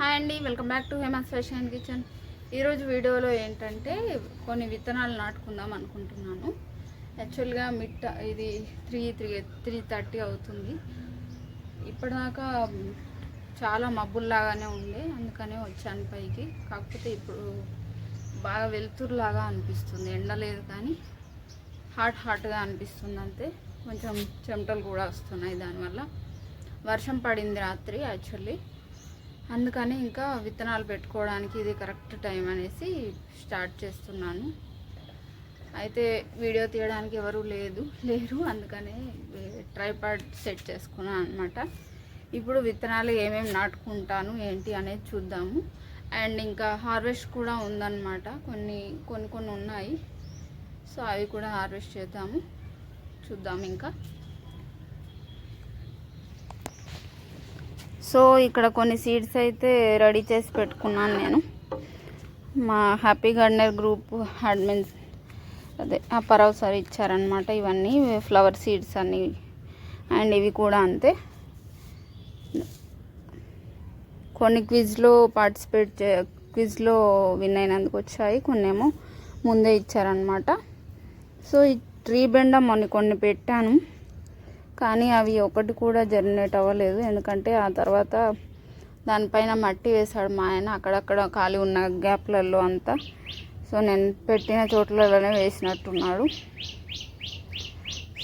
Hi అండి welcome back to Hemas fashion kitchen. ఈరోజు వీడియోలో ఏంటంటే కొన్ని విత్తనాలు నాటుకుందాం అనుకుంటున్నాను. యాక్చువల్గా మిట్ట ఇది త్రీ త్రీ త్రీ థర్టీ అవుతుంది. ఇప్పటిదాకా చాలా మబ్బుల్లాగానే ఉండే అందుకనే వచ్చాను పైకి. కాకపోతే ఇప్పుడు బాగా వెలుతురులాగా అనిపిస్తుంది ఎండ లేదు కానీ హాట్ హాట్గా అనిపిస్తుంది అంతే. కొంచెం చెమటలు కూడా వస్తున్నాయి దానివల్ల. వర్షం పడింది రాత్రి యాక్చువల్లీ. అందుకని ఇంకా విత్తనాలు పెట్టుకోవడానికి ఇది కరెక్ట్ టైం అనేసి స్టార్ట్ చేస్తున్నాను. అయితే వీడియో తీయడానికి ఎవరు లేదు లేరు. అందుకనే ట్రైపాడ్ సెట్ చేసుకున్నాను అనమాట ఇప్పుడు విత్తనాలు ఏమేమి నాటుకుంటాను ఏంటి అనేది చూద్దాము. అండ్ ఇంకా హార్వెస్ట్ కూడా ఉందన్నమాట. కొన్ని కొన్ని కొన్ని ఉన్నాయి. సో అవి కూడా హార్వెస్ట్ చేద్దాము. చూద్దాం ఇంకా. సో ఇక్కడ కొన్ని సీడ్స్ అయితే రెడీ చేసి పెట్టుకున్నాను నేను. మా హ్యాపీ గార్డెనర్ గ్రూప్ అడ్మిన్స్ అదే అప్పారావు సార్ ఇచ్చారనమాట ఇవన్నీ ఫ్లవర్ సీడ్స్ అన్నీ. అండ్ ఇవి కూడా అంతే. కొన్ని క్విజ్లో పార్టిసిపేట్ చే క్విజ్లో విన్ అయినందుకు వచ్చాయి కొన్ని ఏమో ముందే ఇచ్చారనమాట సో ఈ ట్రీ బెండ మొన్న కొన్ని పెట్టాను. కానీ అవి ఒకటి కూడా జర్నేట్ అవ్వలేదు. ఎందుకంటే ఆ తర్వాత దానిపైన మట్టి వేశాడు మా ఆయన. అక్కడక్కడ ఖాళీ ఉన్న గ్యాప్లలో అంతా. సో నేను పెట్టిన చోట్లలోనే వేసినట్టున్నాడు.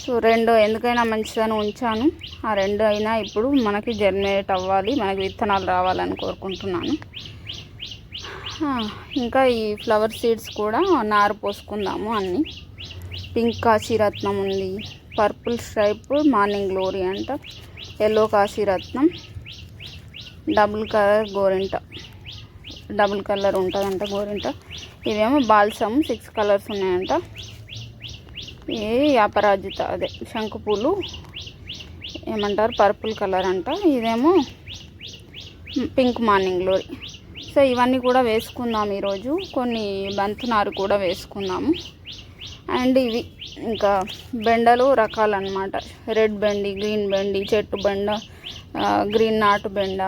సో రెండు ఎందుకైనా మంచిదని ఉంచాను. ఆ రెండు అయినా ఇప్పుడు మనకి జర్నేట్ అవ్వాలి. మనకి విత్తనాలు రావాలని కోరుకుంటున్నాను. ఇంకా ఈ ఫ్లవర్ సీడ్స్ కూడా నారు పోసుకుందాము అన్నీ. పింక్ కాశీరత్నం ఉంది. పర్పుల్ స్ట్రైప్ మార్నింగ్ గ్లోరీ అంట ఎల్లో కాశీరత్నం డబుల్ కలర్ గోరింట. డబుల్ కలర్ ఉంటుందంట గోరింట. ఇవేమో బాల్సమ్ సిక్స్ కలర్స్ ఉన్నాయంట. ఇది అపరాజిత అదే శంకుపూలు ఏమంటారు పర్పుల్ కలర్ అంట. ఇదేమో పింక్ మార్నింగ్ గ్లోరీ. సో ఇవన్నీ కూడా వేసుకుందాం ఈరోజు. కొన్ని బంతునారు కూడా వేసుకుందాము. అండ్ ఇవి ఇంకా బెండలు రకాలన్నమాట. రెడ్ బెండి గ్రీన్ బెండి చెట్టు బెండ గ్రీన్ నాటు బెండ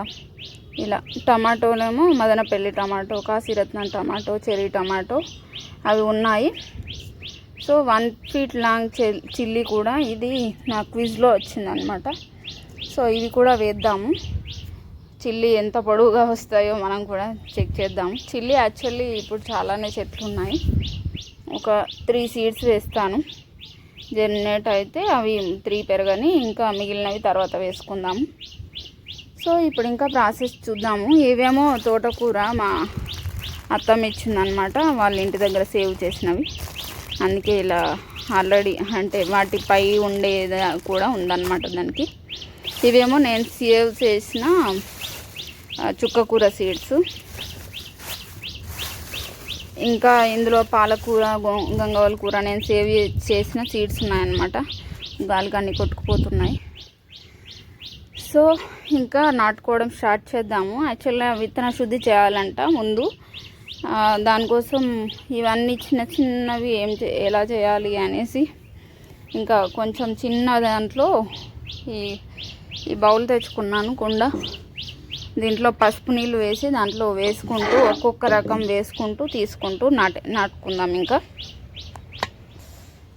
ఇలా టమాటోలేమో మదనపల్లి టమాటో కాశీరత్నం టమాటో చెర్రీ టమాటో అవి ఉన్నాయి. So one feet long chilli కూడా ఇది నా క్విజ్లో వచ్చిందనమాట సో ఇవి కూడా వేద్దాము. చిల్లీ ఎంత పొడవుగా వస్తాయో మనం కూడా చెక్ చేద్దాం చిల్లీ యాక్చువల్లీ ఇప్పుడు చాలానే చెట్లు ఉన్నాయి. ఒక త్రీ సీడ్స్ వేస్తాను. జర్నేట్ అయితే అవి త్రీ పెరగని ఇంకా మిగిలినవి తర్వాత వేసుకుందాము. సో ఇప్పుడు ఇంకా ప్రాసెస్ చూద్దాము. ఇవేమో తోటకూర మా అత్తమ్మ ఇచ్చిందనమాట వాళ్ళ ఇంటి దగ్గర సేవ్ చేసినవి. అందుకే ఇలా ఆల్రెడీ అంటే వాటిపై ఉండేది కూడా ఉందన్నమాట దానికి. ఇవేమో నేను సేవ్ చేసిన చుక్కకూర సీడ్స్. ఇంకా ఇందులో పాలకూర గో- కూర నేను సేవ్ చేసిన సీడ్స్ ఉన్నాయన్నమాట. గాలికి అన్ని కొట్టుకుపోతున్నాయి. సో ఇంకా నాటుకోవడం స్టార్ట్ చేద్దాము. యాక్చువల్గా విత్తన శుద్ధి చేయాలంట ముందు. దానికోసం ఇవన్నీ చిన్న చిన్నవి ఏం చే ఎలా చేయాలి అనేసి ఇంకా కొంచెం చిన్న దాంట్లో ఈ ఈ బౌల్ తెచ్చుకున్నాను కుండ. దీంట్లో పసుపు నీళ్ళు వేసి దాంట్లో వేసుకుంటూ ఒక్కొక్క రకం వేసుకుంటూ తీసుకుంటూ నాటే నాటుకుందాం ఇంకా.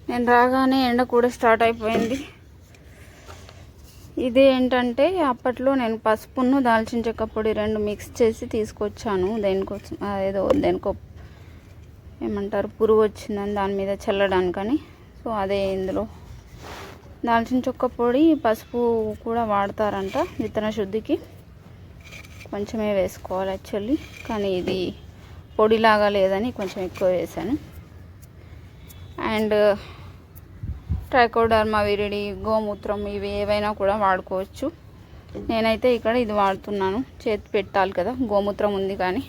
నేను రాగానే ఎండ కూడా స్టార్ట్ అయిపోయింది. ఇది ఏంటంటే అప్పట్లో నేను పసుపును దాల్చిన చెక్క పొడి రెండు మిక్స్ చేసి తీసుకొచ్చాను. దేనికోసం ఏదో దేనికో ఏమంటారు పురుగు వచ్చిందని దాని మీద చల్లడానికని. సో అదే ఇందులో. దాల్చిన చెక్క పొడి పసుపు కూడా వాడతారంట విత్తన శుద్ధికి. కొంచెమే వేసుకోవాలి యాక్చువల్లీ కానీ ఇది పొడిలాగా లేదని కొంచెం ఎక్కువ వేసాను. అండ్ ట్రైకోడర్మా విరిడి గోమూత్రం ఇవి ఏవైనా కూడా వాడుకోవచ్చు. నేనైతే ఇక్కడ ఇది వాడుతున్నాను. చేతి పెట్టాలి కదా గోమూత్రం ఉంది కానీ.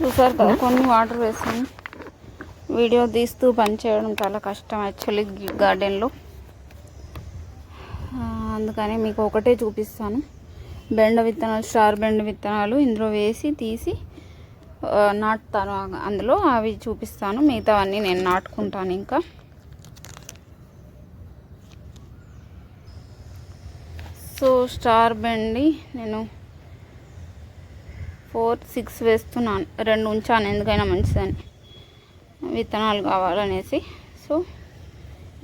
చూసారు కదా కొన్ని వాటర్ వేసాను. వీడియో తీస్తూ పనిచేయడం చాలా కష్టం యాక్చువల్లీ గార్డెన్లో. అందుకని మీకు ఒకటే చూపిస్తాను. బెండ విత్తనాలు స్టార్ బెండ విత్తనాలు ఇందులో వేసి తీసి నాటుతాను. అందులో అవి చూపిస్తాను. మిగతావన్నీ నేను నాటుకుంటాను ఇంకా. సో స్టార్ బెండి నేను ఫోర్ సిక్స్ వేస్తున్నాను. రెండు ఉంచాను. ఎందుకైనా మంచిదని. విత్తనాలు కావాలనేసి. సో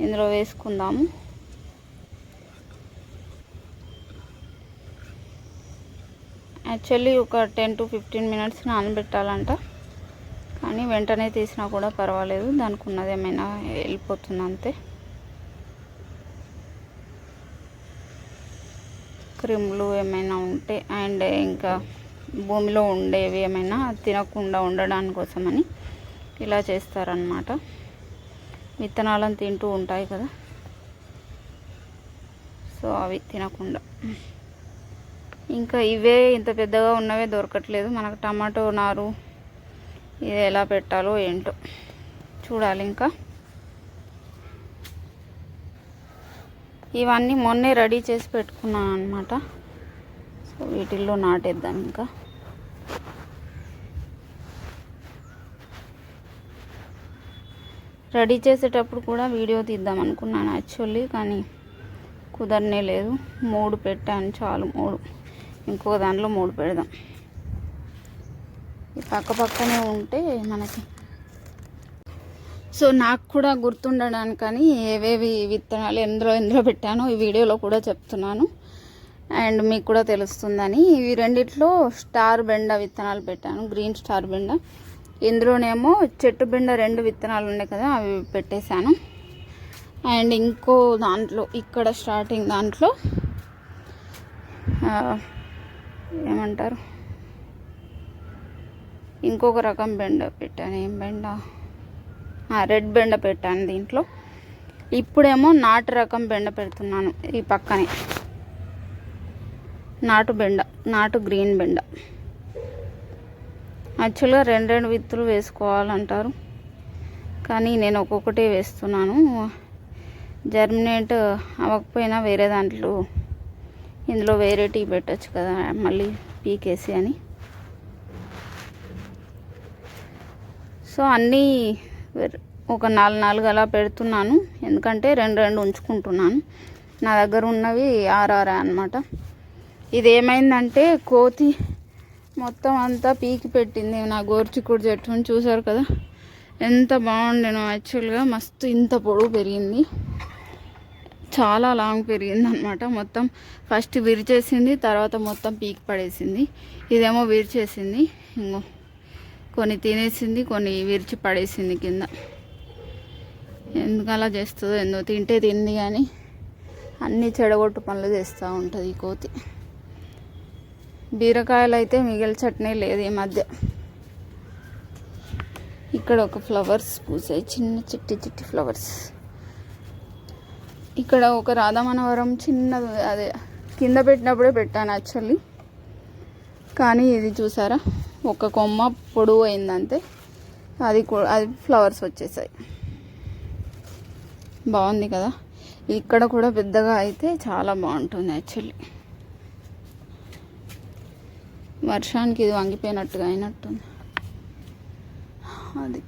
ఇందులో వేసుకుందాము. యాక్చువల్లీ ఒక టెన్ టు ఫిఫ్టీన్ మినిట్స్ నానబెట్టాలంట. కానీ వెంటనే తీసినా కూడా పర్వాలేదు. దానికి ఉన్నది ఏమైనా వెళ్ళిపోతుంది అంతే. క్రిములు ఏమైనా ఉంటే అండ్ ఇంకా భూమిలో ఉండేవి ఏమైనా తినకుండా ఉండడానికి కోసమని ఇలా చేస్తారనమాట విత్తనాలను తింటూ ఉంటాయి కదా. సో అవి తినకుండా. ఇంకా ఇవే ఇంత పెద్దగా ఉన్నవే దొరకట్లేదు. మనకు టమాటో నారు ఇది ఎలా పెట్టాలో ఏంటో చూడాలి ఇంకా. ఇవన్నీ మొన్నే రెడీ చేసి పెట్టుకున్నాను అనమాట సో వీటిల్లో నాటేద్దాం ఇంకా. రెడీ చేసేటప్పుడు కూడా వీడియో తీద్దాం అనుకున్నాను యాక్చువల్లీ కానీ కుదరనే లేదు. మూడు పెట్టాను చాలు మూడు. ఇంకో దాంట్లో మూడు పెడదాం. ఈ పక్క పక్కనే ఉంటే మనకి సో నాకు కూడా గుర్తుండడానికని ఏవేవి విత్తనాలు ఎందులో ఎందులో పెట్టానో ఈ వీడియోలో కూడా చెప్తున్నాను. అండ్ మీకు కూడా తెలుస్తుందని ఇవి రెండిట్లో స్టార్ బెండ విత్తనాలు పెట్టాను గ్రీన్ స్టార్ బెండ. ఇందులోనేమో చెట్టు బెండ రెండు విత్తనాలు ఉన్నాయి కదా అవి పెట్టేశాను. అండ్ ఇంకో దాంట్లో ఇక్కడ స్టార్టింగ్ దాంట్లో ఏమంటారు? ఇంకొక రకం బెండ పెట్టాను. ఏం బెండ? ఆ, రెడ్ బెండ పెట్టాను దీంట్లో. ఇప్పుడేమో నాటు రకం బెండ పెడుతున్నాను ఈ పక్కనే. నాటు బెండ నాటు గ్రీన్ బెండ. యాక్చువల్గా రెండు రెండు విత్తులు వేసుకోవాలంటారు. కానీ నేను ఒక్కొక్కటే వేస్తున్నాను. జర్మినేట్ అవ్వకపోయినా వేరే దాంట్లో ఇందులో వేరే టీ పెట్టచ్చు కదా మళ్ళీ పీకేసి అని. సో అన్నీ ఒక నాలుగు నాలుగు అలా పెడుతున్నాను. ఎందుకంటే రెండు రెండు ఉంచుకుంటున్నాను. నా దగ్గర ఉన్నవి ఆర్ఆర్ఏ అనమాట ఇది ఏమైందంటే కోతి మొత్తం అంతా పీకి పెట్టింది నా గోర్చిక్కుడు చెట్టుని చూసారు కదా? ఎంత బాగుండేనో యాక్చువల్గా. మస్తు ఇంత పొడవు పెరిగింది. చాలా లాంగ్ పెరిగింది అనమాట మొత్తం ఫస్ట్ విరిచేసింది తర్వాత మొత్తం పీక్ పడేసింది. ఇదేమో విరిచేసింది. ఇంకో కొన్ని తినేసింది కొన్ని విరిచి పడేసింది కింద. ఎందుకు అలా చేస్తుందో ఏందో తింటే తింది కానీ అన్నీ చెడగొట్టు పనులు చేస్తూ ఉంటుంది ఈ కోతి. బీరకాయలు అయితే మిగిలి చట్నీ లేదు ఈ మధ్య. ఇక్కడ ఒక ఫ్లవర్స్ పూసాయి. చిన్న చిట్టి చిట్టి ఫ్లవర్స్ ఇక్కడ ఒక రాధామనవరం చిన్న అదే కింద పెట్టినప్పుడే పెట్టాను యాక్చువల్లీ కానీ ఇది చూసారా? ఒక కొమ్మ పొడవు అయిందంతే. అది అది ఫ్లవర్స్ వచ్చేసాయి. బాగుంది కదా? ఇక్కడ కూడా పెద్దగా అయితే చాలా బాగుంటుంది యాక్చువల్లీ వర్షానికి ఇది వంగిపోయినట్టుగా అయినట్టుంది. అది.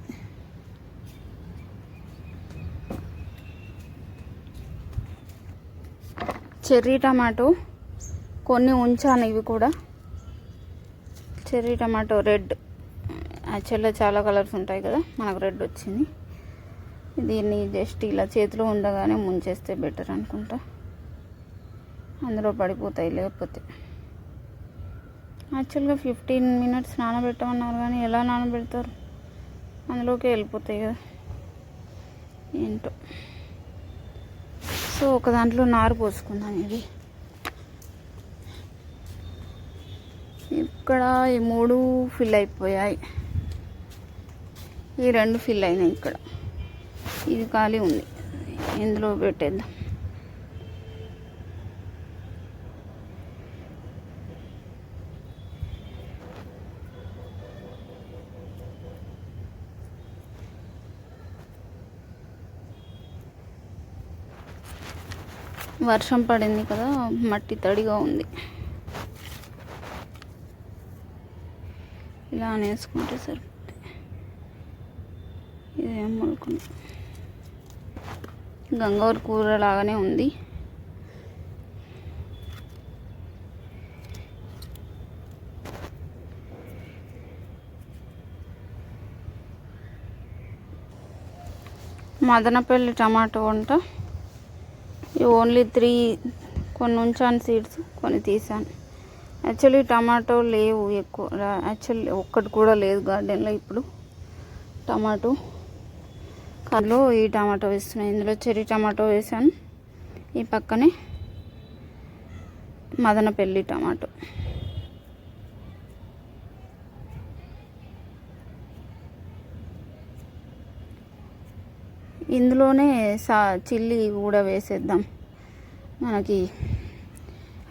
చెర్రీ టమాటో కొన్ని ఉంచాను ఇవి కూడా. Cherry tomato red. యాక్చువల్గా చాలా కలర్స్ ఉంటాయి కదా మనకు రెడ్ వచ్చింది. దీన్ని జస్ట్ ఇలా చేతిలో ఉండగానే ముంచేస్తే బెటర్ అనుకుంటా. అందులో పడిపోతాయి లేకపోతే. యాక్చువల్గా ఫిఫ్టీన్ మినిట్స్ నానబెట్టమన్నారు కానీ ఎలా నానబెడతారు? అందులోకి వెళ్ళిపోతాయి కదా. ఏంటో. సో ఒక దాంట్లో నారు పోసుకుందాం ఇది. ఇక్కడ ఈ మూడు ఫిల్ అయిపోయాయి. ఈ రెండు ఫిల్ అయినాయి ఇక్కడ. ఇది ఖాళీ ఉంది. ఇందులో పెట్టేద్దాం. వర్షం పడింది కదా మట్టి తడిగా ఉంది. ఇలా అనేసుకుంటే సరిపోతుంది ఇదేం అనుకున్నా గంగవర్ కూర లాగానే ఉంది. మదనపల్లి టమాటో వంట ఓన్లీ త్రీ కొన్ని ఉంచాను సీడ్స్ కొన్ని తీసాను. యాక్చువల్లీ టమాటో లేవు ఎక్కువ. యాక్చువల్లీ ఒక్కటి కూడా లేదు గార్డెన్లో ఇప్పుడు. టమాటో. కల్లో ఈ టమాటో వేస్తున్నాయి ఇందులో చెర్రీ టమాటో వేసాను. ఈ పక్కనే మదనపల్లి టమాటో. ఇందులోనే సా చిల్లీ కూడా వేసేద్దాం. మనకి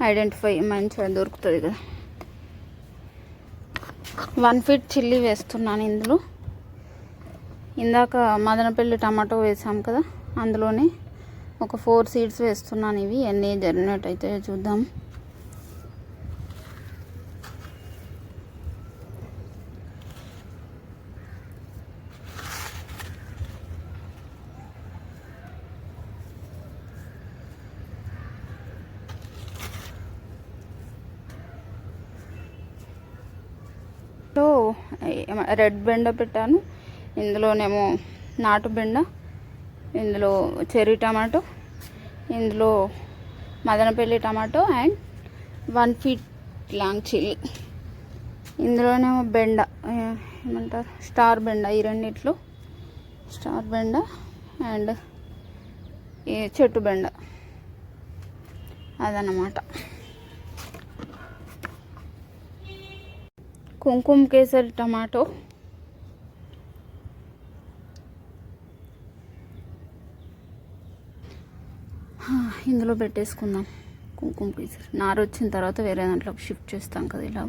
ఐడెంటిఫై మంచిగా దొరుకుతుంది కదా. వన్ ఫీట్ చిల్లీ వేస్తున్నాను ఇందులో. ఇందాక మదనపల్లి టమాటో వేసాం కదా అందులోనే ఒక ఫోర్ సీడ్స్ వేస్తున్నాను ఇవి. ఎన్ని జర్మినేట్ అయితే చూద్దాం లో రెడ్ బెండ పెట్టాను. ఇందులోనేమో నాటు బెండ ఇందులో చెర్రీ టమాటో ఇందులో Madanapalle tomato and one feet long chilli. ఇందులోనేమో బెండ ఏమంటారు? స్టార్ బెండ ఈ రెండిట్లో. స్టార్ బెండ అండ్ ఈ చెట్టు బెండ. అదన్నమాట. కుంకుమ కేసరి టమాటో. ఇందులో పెట్టేసుకుందాం కుంకుమ కేసరి. నారు వచ్చిన తర్వాత వేరే దాంట్లోకి షిఫ్ట్ చేస్తాం కదా ఇలా.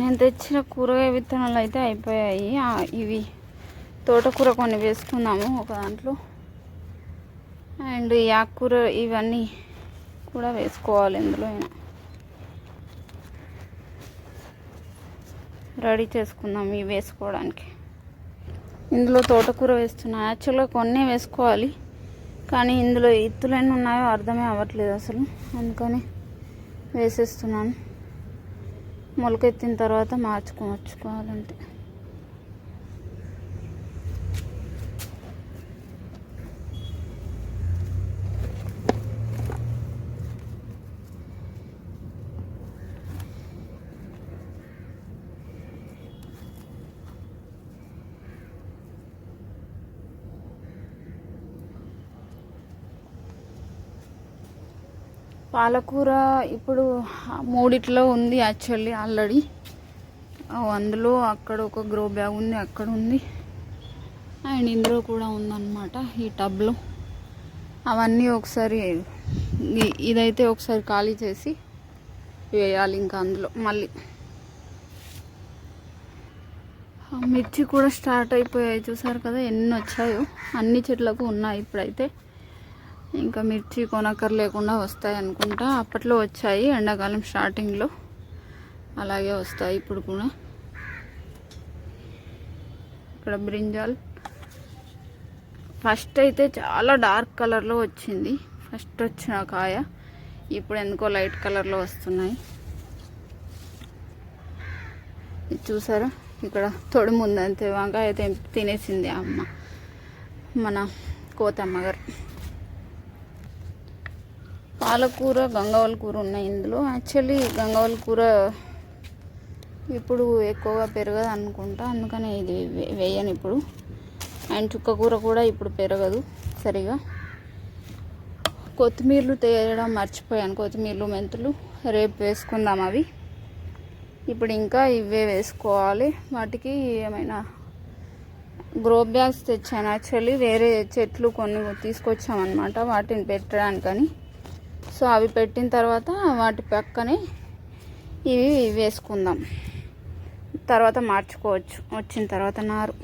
నేను తెచ్చిన కూరగాయ విత్తనాలు అయితే అయిపోయాయి. ఇవి తోటకూర కొన్ని వేసుకుందాము ఒక దాంట్లో. అండ్ ఈ ఆకుకూర ఇవన్నీ కూడా వేసుకోవాలి ఇందులో. రెడీ చేసుకుందాం ఇవి వేసుకోవడానికి. ఇందులో తోటకూర వేస్తున్నా. యాక్చువల్గా కొన్ని వేసుకోవాలి. కానీ ఇందులో ఇత్తులు ఎన్ని ఉన్నాయో అర్థమే అవ్వట్లేదు అసలు. అందుకని వేసేస్తున్నాను. మొలకెత్తిన తర్వాత మార్చుకోవచ్చుకోవాలంటే పాలకూర ఇప్పుడు మూడిట్లో ఉంది యాక్చువల్లీ ఆల్రెడీ. అందులో అక్కడ ఒక గ్రో బ్యాగ్ ఉంది అక్కడ ఉంది. అండ్ ఇందులో కూడా ఉందన్నమాట ఈ టబ్లో. అవన్నీ ఒకసారి ఇదైతే ఒకసారి ఖాళీ చేసి వేయాలి ఇంకా అందులో మళ్ళీ. మిర్చి కూడా స్టార్ట్ అయిపోయాయి చూసారు కదా ఎన్ని వచ్చాయో. అన్ని చెట్లకు ఉన్నాయి ఇప్పుడైతే. ఇంకా మిర్చి కొనక్కర్ లేకుండా వస్తాయి అనుకుంటా. అప్పట్లో వచ్చాయి ఎండాకాలం స్టార్టింగ్లో అలాగే వస్తాయి ఇప్పుడు కూడా. ఇక్కడ బ్రింజాల్. ఫస్ట్ అయితే చాలా డార్క్ కలర్లో వచ్చింది. ఫస్ట్ వచ్చిన కాయ ఇప్పుడు ఎందుకో లైట్ కలర్లో వస్తున్నాయి. ఇది చూసారా? ఇక్కడ తొడుముందంతే వంకాయ అయితే తినేసింది ఆ అమ్మ మన కోతమ్మ గారు. పాలకూర గంగవల్ కూర ఉన్నాయి ఇందులో. యాక్చువల్లీ గంగవల్ కూర ఇప్పుడు ఎక్కువగా పెరగదు అనుకుంటా. అందుకని ఇది వేయను ఇప్పుడు. అండ్ చుక్క కూర కూడా ఇప్పుడు పెరగదు సరిగా. కొత్తిమీరలు తేయడం మర్చిపోయాను. కొత్తిమీరలు మెంతులు రేపు వేసుకుందాం అవి. ఇప్పుడు ఇంకా ఇవే వేసుకోవాలి. వాటికి ఏమైనా గ్రో బ్యాగ్స్ తెచ్చాను. యాక్చువల్లీ వేరే చెట్లు కొన్ని తీసుకొచ్చామన్నమాట. వాటిని పెట్టడానికని. సో అవి పెట్టిన తర్వాత వాటి పక్కనే ఇవి వేసుకుందాం. తర్వాత మార్చుకోవచ్చు. వచ్చిన తర్వాత నారు.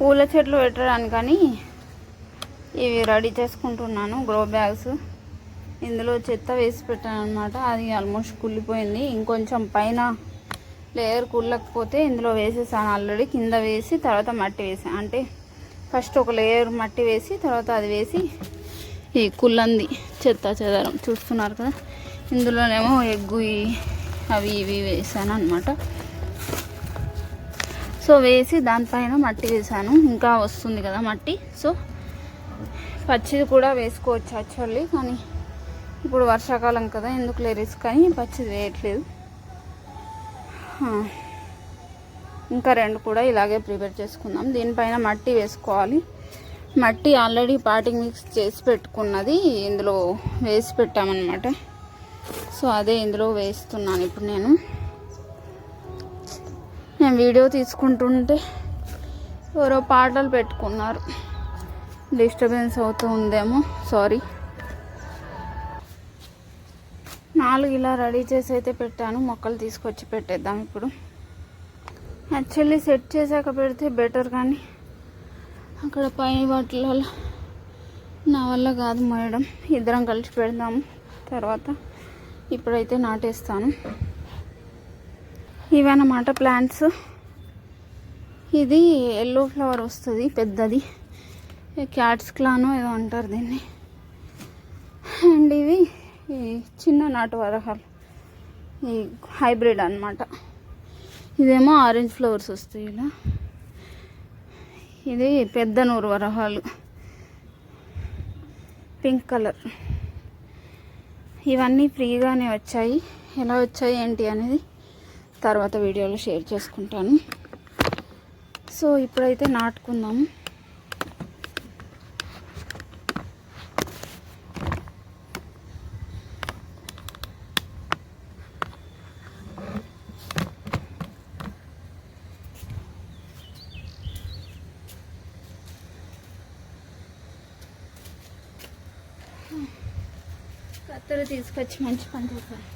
పూల చెట్లు పెట్టడానికని ఇవి రెడీ చేసుకుంటున్నాను. Grow bags. ఇందులో చెత్త వేసి పెట్టాను అనమాట అది ఆల్మోస్ట్ కుళ్ళిపోయింది. ఇంకొంచెం పైన లేయర్ కుళ్ళకపోతే ఇందులో వేసేసాను ఆల్రెడీ. కింద వేసి తర్వాత మట్టి వేసాను అంటే ఫస్ట్ ఒక లేయర్ మట్టి వేసి తర్వాత అది వేసి ఈ కుల్లంది చెత్త చెదారం చూస్తున్నారు కదా. ఇందులోనేమో ఎగ్గు అవి ఇవి వేసాను అనమాట సో వేసి దానిపైన మట్టి వేసాను. ఇంకా వస్తుంది కదా మట్టి. సో పచ్చిది కూడా వేసుకోవచ్చు యాక్చువల్లీ కానీ ఇప్పుడు వర్షాకాలం కదా ఎందుకు లే రిస్క్ అని పచ్చిది వేయట్లేదు. ఇంకా రెండు కూడా ఇలాగే ప్రిపేర్ చేసుకుందాం. దీనిపైన మట్టి వేసుకోవాలి. మట్టి ఆల్రెడీ పాటింగ్ మిక్స్ చేసి పెట్టుకున్నది ఇందులో వేసి పెట్టామన్నమాట. సో అదే ఇందులో వేస్తున్నాను ఇప్పుడు నేను. నేను వీడియో తీసుకుంటుంటే ఎవరో పాటలు పెట్టుకున్నారు. డిస్టర్బెన్స్ అవుతూ ఉందేమో సారీ. నాలుగు ఇలా రెడీ చేసి అయితే పెట్టాను మొక్కలు తీసుకొచ్చి పెట్టేద్దాం ఇప్పుడు. యాక్చువల్లీ సెట్ చేశాక పెడితే బెటర్ కానీ. అక్కడ పై వాటిలో నా వల్ల కాదు మోయడం ఇద్దరం కలిసి పెడదాము తర్వాత ఇప్పుడైతే నాటేస్తాను. ఇవన్నమాట ప్లాంట్స్? ఇది ఎల్లో ఫ్లవర్ వస్తుంది పెద్దది. క్యాట్స్ క్లానో ఏదో అంటారు దీన్ని. అండ్ ఇవి ఈ చిన్న నాటు వరహాలు. ఈ హైబ్రిడ్ అన్నమాట. ఇదేమో ఆరెంజ్ ఫ్లవర్స్ వస్తాయి ఇలా. ఇది పెద్ద నూరు వరహాలు. Pink colour. ఇవన్నీ ఫ్రీగానే వచ్చాయి. ఎలా వచ్చాయి ఏంటి అనేది తర్వాత వీడియోలో షేర్ చేసుకుంటాను. సో ఇప్పుడైతే నాటుకుందాము తీసుకొచ్చి మంచి పని చేశాను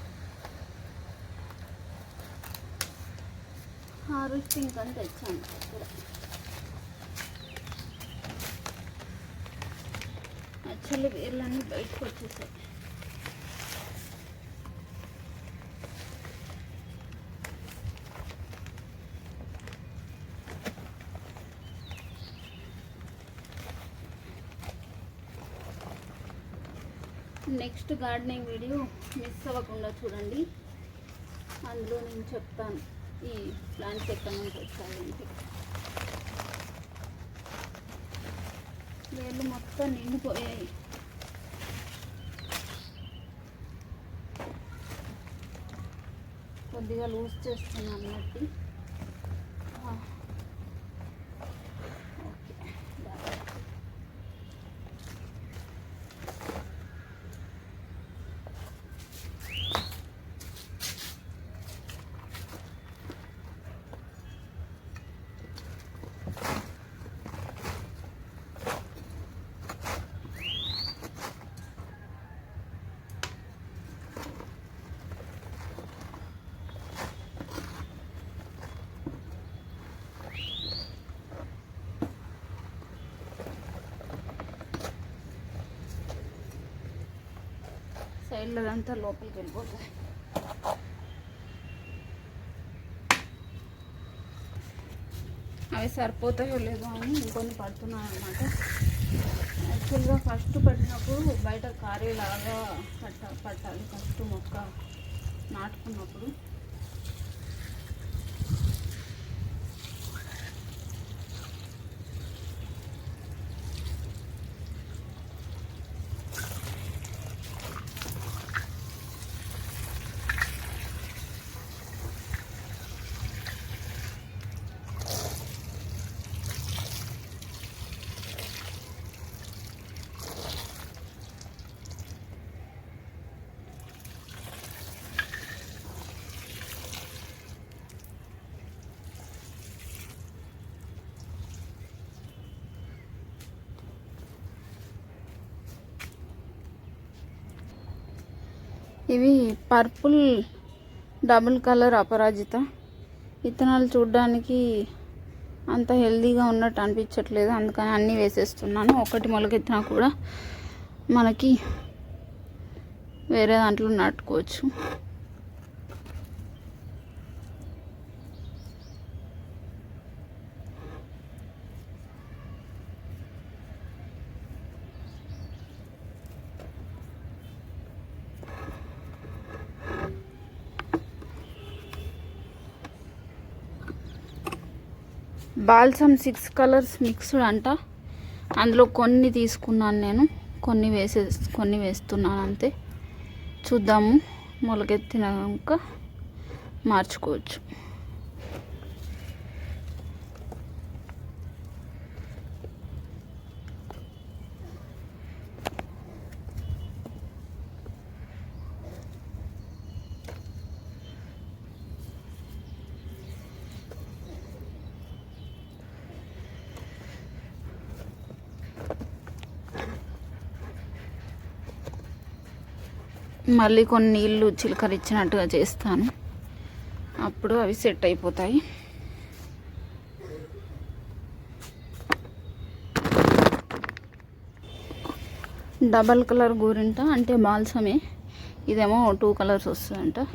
హార్వెస్టింగ్ అని తెచ్చాను కత్తెర యాక్చువల్లీ వేర్లన్నీ బయటకు వచ్చేసాయి. నెక్స్ట్ గార్డెనింగ్ వీడియో మిస్ అవ్వకుండా చూడండి. అందులో నేను చెప్తాను ఈ ప్లాంట్స్ ఎక్కడి నుంచి వచ్చాయంటే వేళ్ళు మొత్తం నిండిపోయాయి. కొద్దిగా లూజ్ చేస్తున్నాను మట్టి ఆ. ఓకే బాగా. సైడ్లో అంతా లోపలికి వెళ్ళిపోతుంది అవి సరిపోతాయో లేదో అని ఇంకొన్ని పడుతున్నాను అనమాట యాక్చువల్గా ఫస్ట్ పట్టినప్పుడు బయట కారేలాగా పట్ట పట్టాలి ఫస్ట్ మొక్క నాటుకున్నప్పుడు. ఇవి పర్పుల్ డబుల్ కలర్ అపరాజిత. విత్తనాలు చూడడానికి అంత హెల్దీగా ఉన్నట్టు అనిపించట్లేదు. అందుకని అన్నీ వేసేస్తున్నాను. ఒకటి మొలకెత్తినా కూడా మనకి వేరే దాంట్లో నాటుకోవచ్చు. బాల్సమ్ సిక్స్ కలర్స్ మిక్స్డ్ అంట. అందులో కొన్ని తీసుకున్నాను నేను. కొన్ని వేసే కొన్ని వేస్తున్నాను అంతే. చూద్దాము. మొలకెత్తినాక మార్చుకోవచ్చు. మళ్ళీ కొన్ని నీళ్ళు చిలకరించినట్టుగా చేస్తాను. అప్పుడు అవి సెట్ అయిపోతాయి. డబల్ కలర్ గోరింట అంటే బాల్సమే. ఇదేమో టూ కలర్స్ వస్తుందంట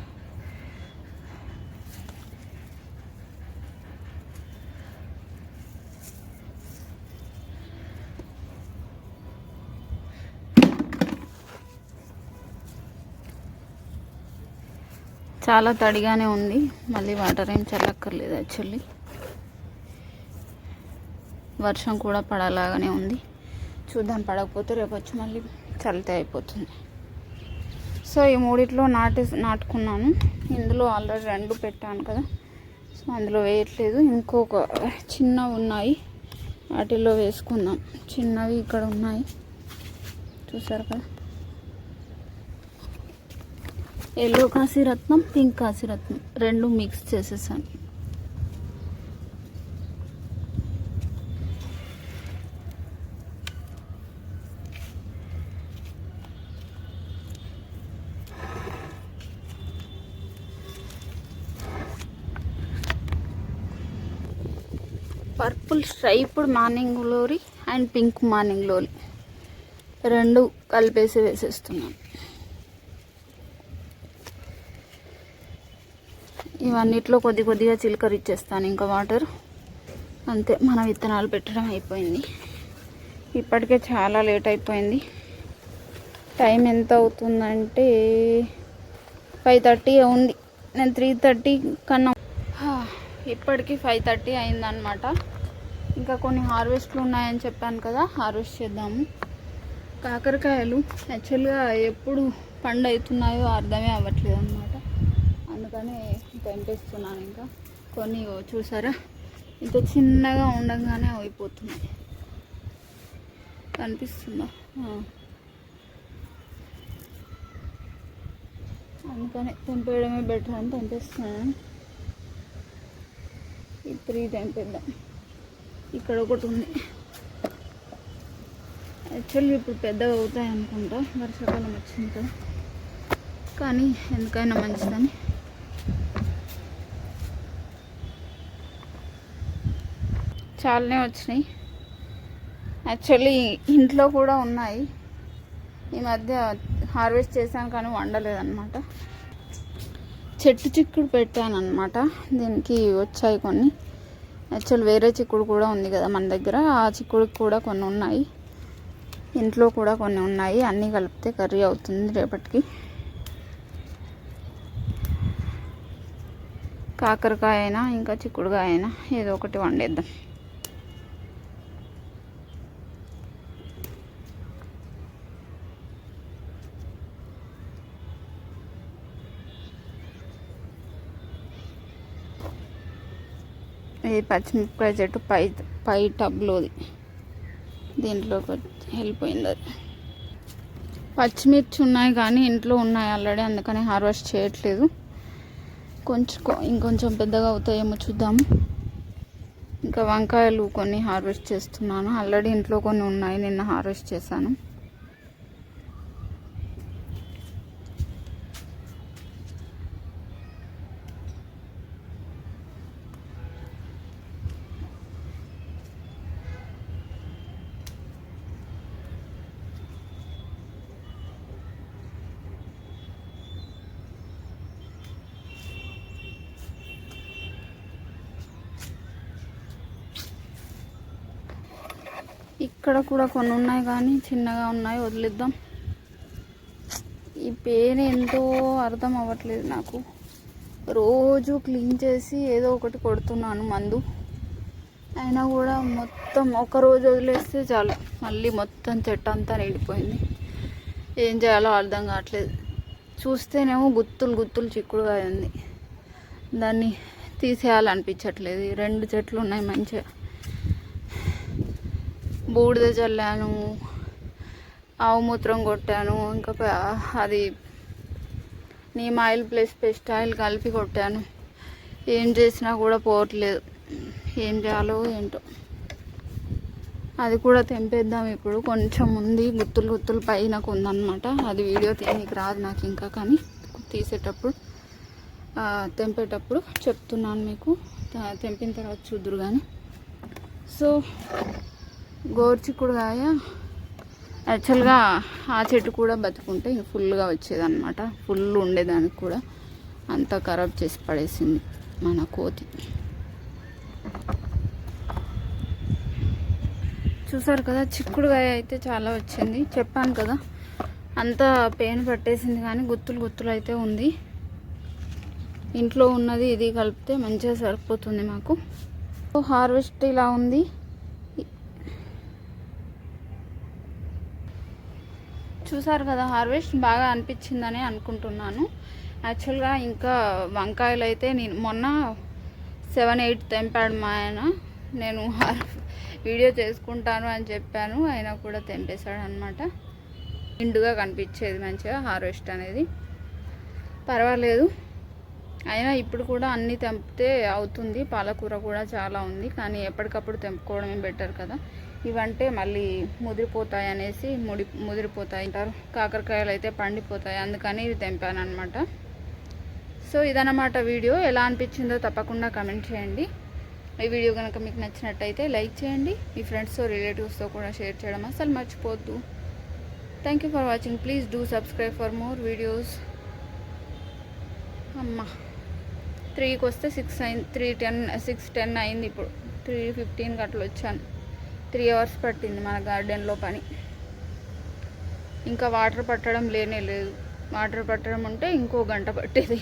చాలా తడిగానే ఉంది. మళ్ళీ వాటర్ ఏం చల్లక్కర్లేదు యాక్చువల్లీ. వర్షం కూడా పడలాగానే ఉంది. చూద్దాం పడకపోతే రేపు వచ్చి మళ్ళీ చల్లితే అయిపోతుంది. సో ఈ మూడిట్లో నాటి నాటుకున్నాను. ఇందులో ఆల్రెడీ రెండు పెట్టాను కదా. సో అందులో వేయట్లేదు. ఇంకొక చిన్నవి ఉన్నాయి. వాటిల్లో వేసుకుందాం. చిన్నవి ఇక్కడ ఉన్నాయి. చూసారు కదా? ఎల్లో కాశీరత్నం పింక్ కాశీరత్నం రెండు మిక్స్ చేసేసాను. Purple striped morning glory and pink morning glory రెండు కలిపేసి వేసేస్తున్నాను. ఇవన్నిట్లో కొద్ది కొద్దిగా చిలకరిచ్చేస్తాను ఇంకా వాటర్. అంతే మన విత్తనాలు పెట్టడం అయిపోయింది. ఇప్పటికే చాలా లేట్ అయిపోయింది. టైం ఎంత అవుతుందంటే ఫైవ్ థర్టీ ఉంది. నేను త్రీ థర్టీ కన్నా ఇప్పటికీ ఇప్పటికి ఫైవ్ థర్టీ అయిందనమాట ఇంకా కొన్ని హార్వెస్ట్లు ఉన్నాయని చెప్పాను కదా హార్వెస్ట్ చేద్దాము. కాకరకాయలు యాక్చువల్గా ఎప్పుడు పండు అవుతున్నాయో అర్థమే అవ్వట్లేదు అనమాట అందుకని తెంపేస్తున్నాను ఇంకా. కొన్ని చూసారా? ఇంత చిన్నగా ఉండగానే అయిపోతున్నాయి. కనిపిస్తుందా? అందుకని తెంపేయడమే బెటర్ అని తెంపేస్తున్నాను. ఈ త్రీ తెంపేద్దాం. ఇక్కడ ఒకటి ఉంది. యాక్చువల్లీ ఇప్పుడు పెద్దగా అవుతాయి అనుకుంటా. వర్షాకాలం వచ్చింది కదా. కానీ ఎందుకైనా మంచిదని. చాలానే వచ్చినాయి. యాక్చువల్లీ ఇంట్లో కూడా ఉన్నాయి. ఈ మధ్య హార్వెస్ట్ చేశాను కానీ వండలేదన్నమాట. చెట్టు చిక్కుడు పెట్టాను అనమాట దీనికి వచ్చాయి కొన్ని. యాక్చువల్ వేరే చిక్కుడు కూడా ఉంది కదా మన దగ్గర. ఆ చిక్కుడు కూడా కొన్ని ఉన్నాయి. ఇంట్లో కూడా కొన్ని ఉన్నాయి. అన్నీ కలిపితే కర్రీ అవుతుంది రేపటికి. కాకరకాయ అయినా ఇంకా చిక్కుడుకాయ అయినా ఏదో ఒకటి వండేద్దాం. ఇది పచ్చిమిరపకాయ చెట్టు పై పై టబ్లోది. దీంట్లోకి వెళ్ళిపోయింది అది. పచ్చిమిర్చి ఉన్నాయి కానీ ఇంట్లో ఉన్నాయి ఆల్రెడీ అందుకని హార్వెస్ట్ చేయట్లేదు. కొంచెం కొ- ఇంకొంచెం పెద్దగా అవుతాయేమో చూద్దాము. ఇంకా వంకాయలు కొన్ని హార్వెస్ట్ చేస్తున్నాను. ఆల్రెడీ ఇంట్లో కొన్ని ఉన్నాయి నిన్న హార్వెస్ట్ చేశాను. ఇక్కడ కూడా కొన్ని ఉన్నాయి కానీ చిన్నగా ఉన్నాయి వదిలేద్దాం. ఈ పేరు ఏంటో అర్థం అవ్వట్లేదు నాకు. రోజు క్లీన్ చేసి ఏదో ఒకటి కొడుతున్నాను మందు. అయినా కూడా మొత్తం ఒక రోజు వదిలేస్తే చాలు. మళ్ళీ మొత్తం చెట్టు అంతా నిండిపోయింది. ఏం చేయాలో అర్థం కావట్లేదు. చూస్తేనేమో గుత్తులు గుత్తులు చిక్కుడుగా ఉంది. దాన్ని తీసేయాలనిపించట్లేదు. రెండు చెట్లు ఉన్నాయి మంచిగా. బూడిద చల్లాను ఆవు మూత్రం కొట్టాను ఇంకా అది neem oil plus pest oil కలిపి కొట్టాను. ఏం చేసినా కూడా పోవట్లేదు. ఏం చేయాలో ఏంటో. అది కూడా తెంపేద్దాం ఇప్పుడు. కొంచెం ఉంది గుత్తులు గుత్తులు పైనకు ఉందన్నమాట అది వీడియో తీయనికి రాదు నాకు ఇంకా కానీ తీసేటప్పుడు తెంపేటప్పుడు చెప్తున్నాను మీకు. తెంపిన తర్వాత చూద్దురు కానీ సో గోర్చిక్కుడుగాయ యాక్చువల్గా ఆ చెట్టు కూడా బతుకుంటే ఇంక ఫుల్గా వచ్చేదన్నమాట. ఫుల్ ఉండేదానికి కూడా అంతా ఖరాబ్ చేసి పడేసింది మన కోతి. చూసారు కదా చిక్కుడుగాయ అయితే చాలా వచ్చింది. చెప్పాను కదా అంతా పెయిన్ పట్టేసింది కానీ గుత్తులు గుత్తులు అయితే ఉంది. ఇంట్లో ఉన్నది ఇది కలిపితే మంచిగా సరిపోతుంది మాకు. హార్వెస్ట్ ఇలా ఉంది. చూసారు కదా హార్వెస్ట్ బాగా అనిపించిందని అనుకుంటున్నాను. యాక్చువల్గా ఇంకా వంకాయలు అయితే నేను మొన్న సెవెన్ ఎయిట్ తెంపాడు మా ఆయన. నేను వీడియో చేసుకుంటాను అని చెప్పాను ఆయన కూడా తెంపేశాడు అనమాట నిండుగా కనిపించేది మంచిగా హార్వెస్ట్ అనేది. పర్వాలేదు. అయినా ఇప్పుడు కూడా అన్నీ తెంపితే అవుతుంది పాలకూర కూడా చాలా ఉంది కానీ ఎప్పటికప్పుడు తెంపుకోవడమే బెటర్ కదా. ఇవంటే మళ్ళీ ముదిరిపోతాయి అనేసి ముడి ముదిరిపోతాయి అంటారు. కాకరకాయలు అయితే పండిపోతాయి. అందుకని ఇవి తెంపాను అనమాట సో ఇదన్నమాట వీడియో. ఎలా అనిపించిందో తప్పకుండా కమెంట్ చేయండి. ఈ వీడియో కనుక మీకు నచ్చినట్టయితే లైక్ చేయండి. మీ ఫ్రెండ్స్తో రిలేటివ్స్తో కూడా షేర్ చేయడం అసలు మర్చిపోద్దు. Thank you for watching please do subscribe for more videos అమ్మా. త్రీకి వస్తే సిక్స్ అయింది త్రీ టెన్ సిక్స్ టెన్ అయింది ఇప్పుడు. త్రీ ఫిఫ్టీన్కి అట్లా వచ్చాను త్రీ అవర్స్ పట్టింది మన గార్డెన్లో పని. ఇంకా వాటర్ పట్టడం లేనే లేదు. వాటర్ పట్టడం ఉంటే ఇంకో గంట పట్టేది.